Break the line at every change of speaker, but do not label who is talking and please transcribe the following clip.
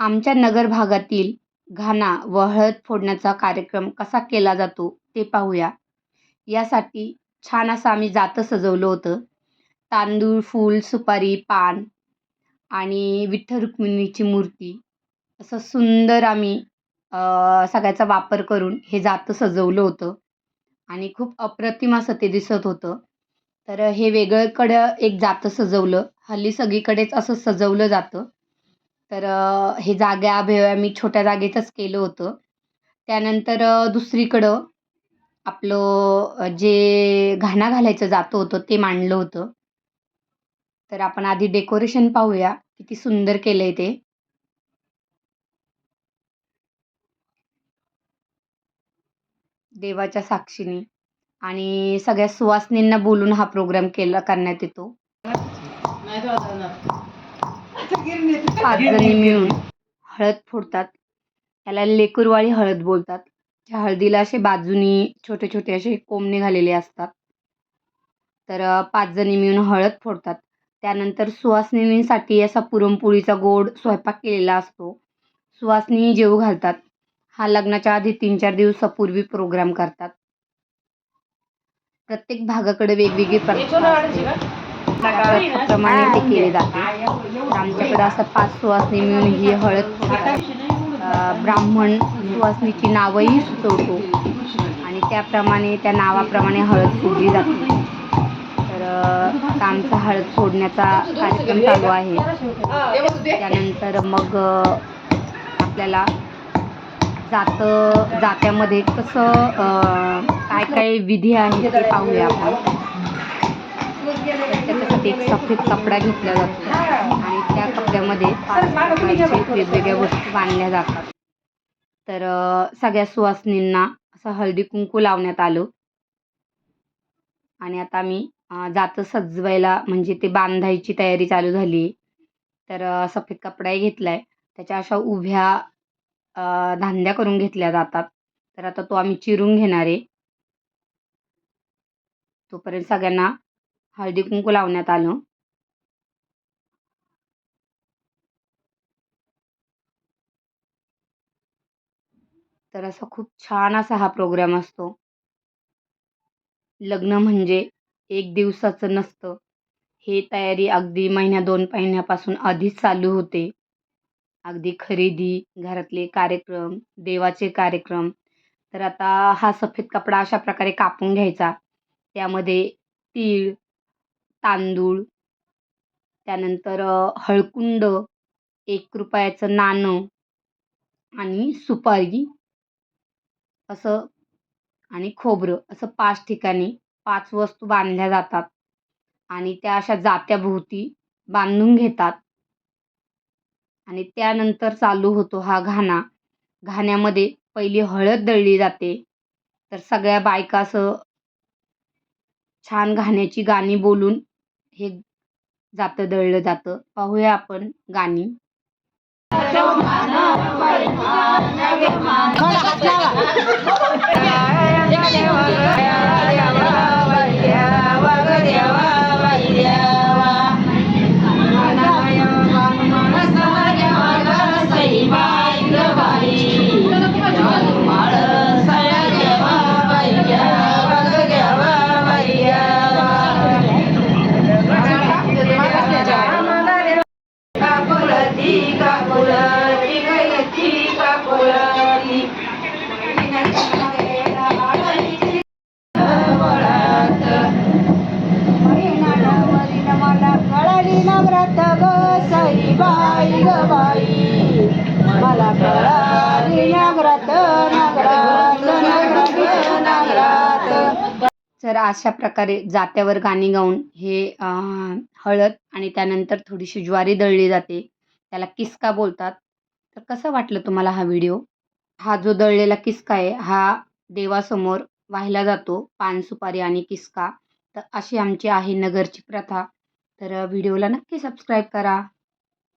आमच्या नगर भागातील घाणा व हळद फोडण्याचा कार्यक्रम कसा केला जातो ते पाहूया. यासाठी छान असं आम्ही जातं सजवलं होतं. तांदूळ फूल सुपारी पान आणि विठ्ठल रुक्मिणीची मूर्ती. असं सुंदर आम्ही सगळ्याचा वापर करून हे जातं सजवलं होतं. आणि खूप अप्रतिम असं ते दिसत होतं. तर हे वेगळंकडं एक जातं सजवलं. हल्ली सगळीकडेच असं सजवलं जातं. तर हे जागा अभय मी छोट्या जागेतच केलं होतं. त्यानंतर दुसरीकडं आपलं जे घाणा घालायचं जातं होतं ते मांडलं होतं. तर आपण आधी डेकोरेशन पाहूया. किती सुंदर केलं आहे ते. देवाच्या साक्षीने. आणि सगळ्या सुवासनींना बोलून हा प्रोग्राम केला करण्यात येतो. पाच जणी मिळून हळद फोडतात. त्याला लेकरवाळी हळद बोलतात. त्या हळदीला असे बाजूनी छोटे छोटे असे कोंब निघालेले असतात. तर पाच जणी मिळून हळद फोडतात. त्यानंतर सुवासिनींसाठी असा पुरणपोळीचा गोड स्वयंपाक केलेला असतो. सुवासिनी जेवू घालतात. हा लग्नाच्या आधी तीन चार दिवसापूर्वी प्रोग्राम करतात. प्रत्येक भागाकडे वेगवेगळी प्रथा प्रमाणे ते केले जाते. आमच्याकडे असं पाच सुवासनी मिळून ही हळद ब्राह्मण सुवासनीची नावंही सुचवतो. आणि त्याप्रमाणे त्या नावाप्रमाणे हळद सोडली जाते. तर आमचा हळद सोडण्याचा कार्यक्रम चालू आहे. त्यानंतर मग आपल्याला जातं जात्यामध्ये कसं काय काय विधी आहे ते पाहूया आपण. त्याच्यासाठी एक सफेद कपडा घेतला जातो. आणि त्या कपड्यामध्ये वेगवेगळ्या गोष्टी बांधल्या जातात. तर सगळ्या सुवासिनींना असं हळदी कुंकू लावण्यात आलं. आणि आता मी जातं सजवायला म्हणजे ते बांधायची तयारी चालू झाली तर सफेद कपडाही घेतला आहे त्याच्या अशा उभ्या धांद्या करून घेतल्या जातात. तर आता तो आम्ही चिरून घेणार आहे. तोपर्यंत सगळ्यांना हळदी कुंकू लावण्यात आलं. तर असा खूप छान असा हा प्रोग्राम असतो. लग्न म्हणजे एक दिवसाचं नसतं. हे तयारी अगदी महिन्या दोन महिन्यापासून आधीच चालू होते. अगदी खरेदी घरातले कार्यक्रम देवाचे कार्यक्रम. तर आता हा सफेद कपडा अशा प्रकारे कापून घ्यायचा. त्यामध्ये तीळ तांदूळ त्यानंतर हळकुंड एक रुपयाचं नाणं आणि सुपारी असं आणि खोबरं असं पाच ठिकाणी पाच वस्तू बांधल्या जातात आणि त्या अशा जात्याभोवती बांधून घेतात. आणि त्यानंतर चालू होतो हा घाणा. घाण्यामध्ये पहिली हळद दळली जाते. तर सगळ्या बायका असं छान घाण्याची गाणी बोलून हे जातं दळलं जातं. पाहूया आपण गाणी. तर अशा प्रकारे जात्यावर गाणी गाऊन हे हळद आणि त्यानंतर थोडीशी ज्वारी दळली जाते. त्याला किसका बोलतात? तर कसं वाटलं तुम्हाला हा व्हिडिओ? हा जो दळलेला किसका आहे हा देवासमोर वाहिला जातो पान सुपारी आणि किसका तर अशी आमची आहे नगरची प्रथा. तर व्हिडिओला नक्की सबस्क्राईब करा.